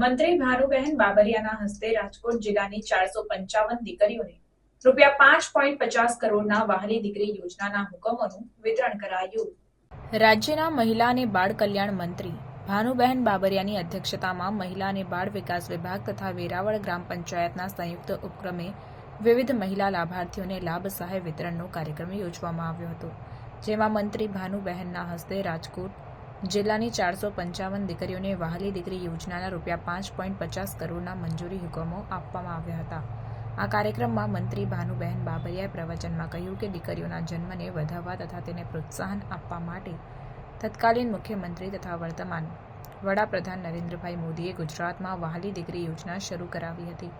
મંત્રી ભાનુબહેન બાબરિયાના હસ્તે રાજકોટ જિલ્લાની ચારસો પંચાવન દીકરીઓને રૂપિયા પાંચ પોઈન્ટ પચાસ કરોડના વહાલી દીકરી યોજનાના હુકમોનું વિતરણ કરાયું. રાજ્યના મહિલા અને બાળ કલ્યાણ મંત્રી ભાનુબહેન બાબરિયાની અધ્યક્ષતામાં મહિલા અને બાળ વિકાસ વિભાગ તથા વેરાવળ ગ્રામ પંચાયતના સંયુક્ત ઉપક્રમે વિવિધ મહિલા લાભાર્થીઓને લાભ સહાય વિતરણનો કાર્યક્રમ યોજવામાં આવ્યો હતો, જેમાં મંત્રી ભાનુબહેનના હસ્તે રાજકોટ જિલ્લાની ચારસો પંચાવન દીકરીઓને વહાલી દીકરી યોજનાના રૂપિયા પાંચ પોઈન્ટ પચાસ કરોડના મંજૂરી હુકમો આપવામાં આવ્યા હતા. આ કાર્યક્રમમાં મંત્રી ભાનુબહેન બાબરિયાએ પ્રવચનમાં કહ્યું કે દીકરીઓના જન્મને વધારવા તથા તેને પ્રોત્સાહન આપવા માટે તત્કાલીન મુખ્યમંત્રી તથા વર્તમાન વડાપ્રધાન નરેન્દ્રભાઈ મોદીએ ગુજરાતમાં વહાલી દીકરી યોજના શરૂ કરાવી હતી.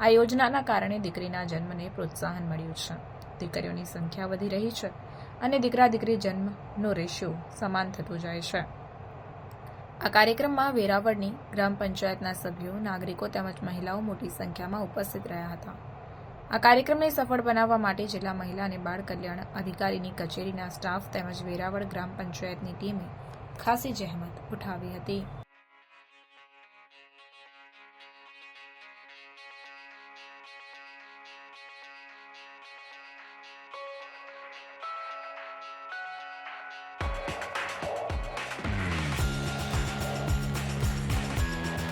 આ યોજનાના કારણે દીકરીના જન્મને પ્રોત્સાહન મળ્યું છે. દીકરીઓની સંખ્યા વધી રહી છે. અને દીકરા દીકરી જન્મનો રેશિયો સમાન થતો જાય છે. આ કાર્યક્રમમાં વેરાવળની ગ્રામ પંચાયતના સભ્યો, નાગરિકો તેમજ મહિલાઓ મોટી સંખ્યામાં ઉપસ્થિત રહ્યા હતા. આ કાર્યક્રમને સફળ બનાવવા માટે જિલ્લા મહિલા અને બાળ કલ્યાણ અધિકારીની કચેરીના સ્ટાફ તેમજ વેરાવળ ગ્રામ પંચાયતની ટીમે ખાસી જહેમત ઉઠાવી હતી.